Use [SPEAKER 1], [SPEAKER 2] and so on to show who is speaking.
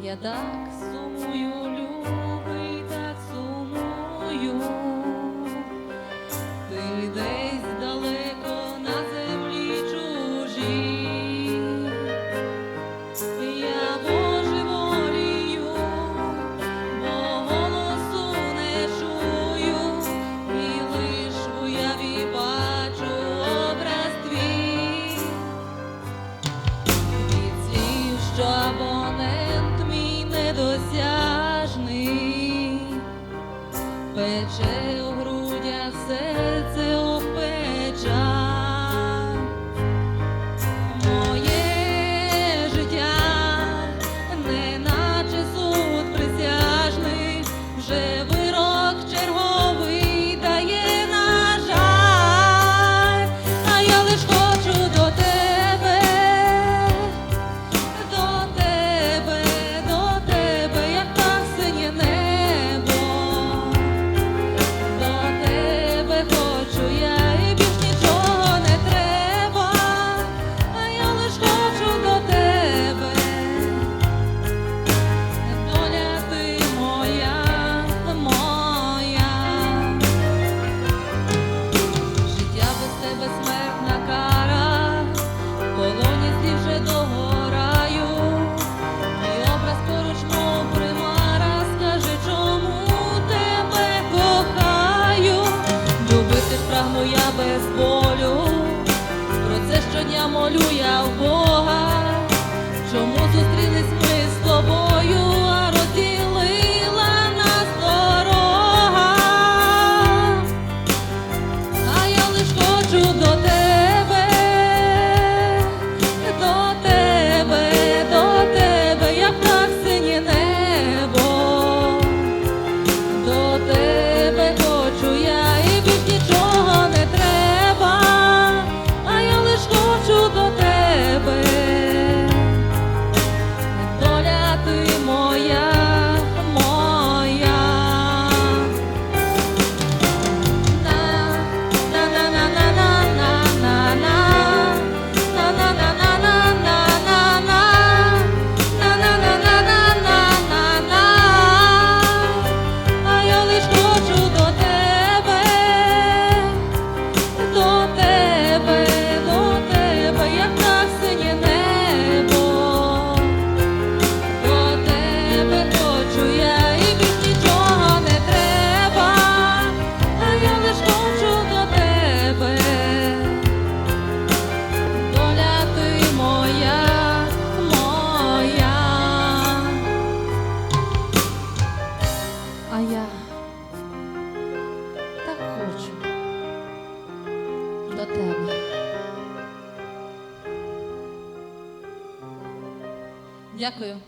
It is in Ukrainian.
[SPEAKER 1] я так сумую, любий. пече у грудях серце. волю, про це щодня молю я в Богу. А я так хочу до тебе. Дякую.